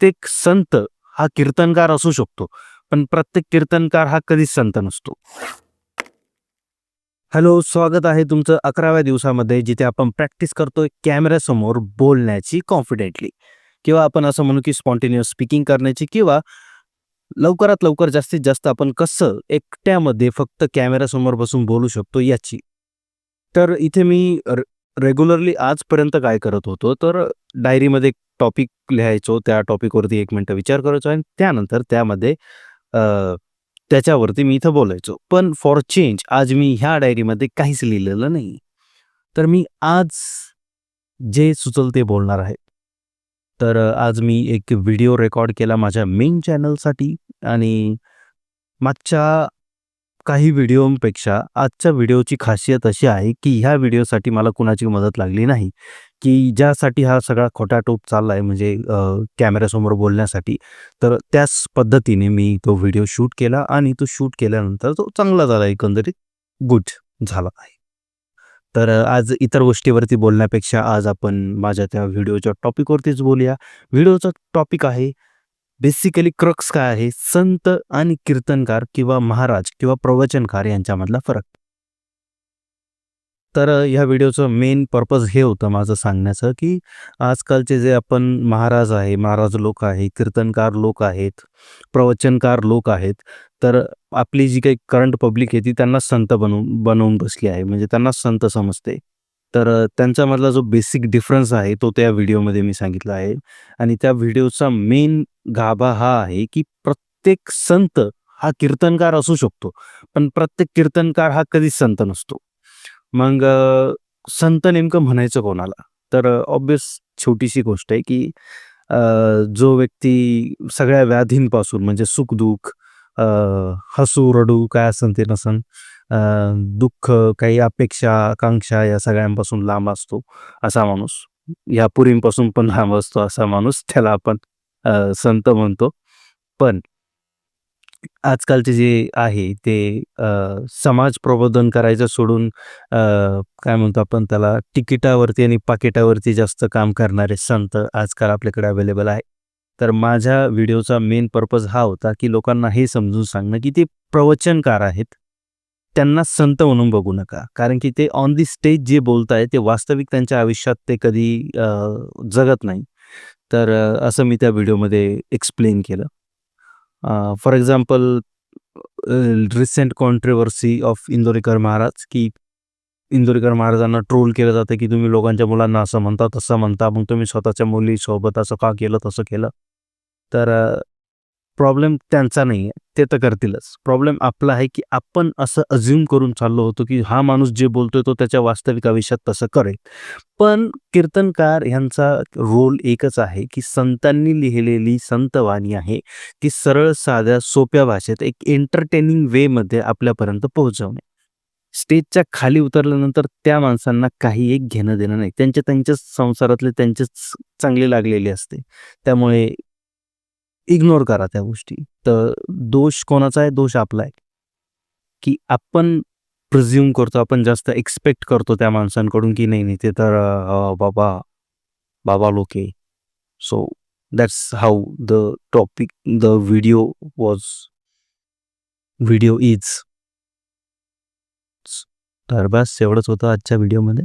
प्रत्येक संत हा कीर्तनकार असू शकतो पण प्रत्येक कीर्तनकार हा कधीच संत नसतो. हॅलो स्वागत आहे तुमचं अकराव्या दिवसामध्ये जिथे आपण प्रॅक्टिस करतोय कॅमेऱ्यासमोर बोलण्याची कॉन्फिडेंटली. किंवा आपण असं म्हणू की स्पॉन्टेनियस स्पीकिंग करण्याची किंवा लवकरात लवकर जास्तीत जास्त आपण कसं एकट्यामध्ये फक्त कॅमेऱ्यासमोर बसून बोलू शकतो याची. तर इथे मी रेग्युलरली आजपर्यंत काय करत होतो तर डायरीमध्ये टॉपिक लिहायचो त्या टॉपिकवरती एक मिनटं विचार करायचो आणि त्यानंतर त्यामध्ये त्याच्यावरती मी इथं बोलायचो. पण फॉर चेंज आज मी ह्या डायरीमध्ये काहीच लिहिलेलं नाही. तर मी आज जे सुचल ते बोलणार आहे. तर आज मी एक व्हिडिओ रेकॉर्ड केला माझ्या मेन चॅनलसाठी आणि मागच्या काही व्हिडिओपेक्षा आजच्या व्हिडिओची खासियत अशी आहे की ह्या व्हिडिओसाठी मला कुणाची मदत लागली नाही. की ज्यासाठी हा सगळा खोटा टोप चालला आहे म्हणजे कॅमेऱ्यासमोर बोलण्यासाठी तर त्याच पद्धतीने मी तो व्हिडिओ शूट केला आणि तो शूट केल्यानंतर तो चांगला झाला एकंदरीत गुड झाला आहे. तर आज इतर गोष्टीवरती बोलण्यापेक्षा आज आपण माझ्या त्या व्हिडिओच्या टॉपिकवरतीच बोलूया. व्हिडिओचा टॉपिक आहे बेसिकली क्रक्स काय आहे? संत आणि कीर्तनकार किंवा महाराज किंवा प्रवचनकार यांच्यामधला फरक. तर ह्या व्हिडिओचं मेन पर्पज हे होतं माझं सांगण्याचं की आजकालचे जे आपण महाराज आहे महाराज लोक आहे कीर्तनकार लोक आहेत प्रवचनकार लोक आहेत तर आपली जी काही करंट पब्लिक आहे ती त्यांना संत बनवून बनवून बसली आहे म्हणजे त्यांना संत समजते. तर त्यांच्यामधला जो बेसिक डिफरन्स आहे तो त्या व्हिडिओमध्ये मी सांगितला आहे. आणि त्या व्हिडिओचा मेन गाभा हा आहे की प्रत्येक संत हा कीर्तनकार असू शकतो पण प्रत्येक कीर्तनकार हा कधीच संत नसतो. मग संत नेमकं म्हणायचं कोणाला? तर ऑब्विस छोटीशी गोष्ट आहे की जो व्यक्ती सगळ्या व्याधींपासून म्हणजे सुखदुःख अ, हसू रडू काय असन ते नसन दुःख काही अपेक्षा आकांक्षा या सगळ्यांपासून लांब असतो असा माणूस. या पुरींपासून पण लांब असतो असा माणूस त्याला आपण संत म्हणतो. पण आजकालचे जे आहे ते समाज प्रबोधन करायचं सोडून काय म्हणतो आपण त्याला तिकिटावरती आणि पाकिटावरती जास्त काम करणारे संत आजकाल आपल्याकडे अवेलेबल आहे. तर माझ्या व्हिडिओचा मेन पर्पज हा होता की लोकांना हे समजून सांगणं की ते प्रवचनकार आहेत. त्यांना संत म्हणून बघू नका. कारण की ते ऑन दी स्टेज जे बोलत आहे ते वास्तविक त्यांच्या आयुष्यात ते कधी जगत नाही. तर असं मी त्या व्हिडिओमध्ये एक्सप्लेन केलं. For example recent controversy of Indorikar Maharaj की इंदोरीकर महाराजांना ट्रोल केलं जातं की तुम्ही लोकांच्या मुलांना असं म्हणता तसं म्हणता मग तुम्ही स्वतःच्या मुलीसोबत असं का केलं तसं केलं? तर प्रॉब्लेम त्यांचा नाही आहे ते तर करतीलच. प्रॉब्लेम आपला आहे की आपण असं अज्युम करून चाललो होतो की हा माणूस जे बोलतोय तो त्याच्या वास्तविक आयुष्यात तसं करेल. पण कीर्तनकार ह्यांचा रोल एकच आहे की संतांनी लिहिलेली संतवाणी आहे ती सरळ साध्या सोप्या भाषेत एक एंटरटेनिंग वेमध्ये आपल्यापर्यंत पोहोचवणे. स्टेजच्या खाली उतरल्यानंतर त्या माणसांना काही एक घेणं देणं नाही. त्यांच्या त्यांच्याच संसारातले त्यांचेच चांगले लागलेले असते. त्यामुळे इग्नोर करा त्या गोष्टी. तर दोष कोणाचा आहे? दोष आपला आहे. की आपण प्रिझ्युम करतो आपण जास्त एक्सपेक्ट करतो त्या माणसांकडून की नाही नाही ते तर बाबा बाबा लोके so that's how the topic the video was video is तर बस एवढंच होतं आजच्या व्हिडिओमध्ये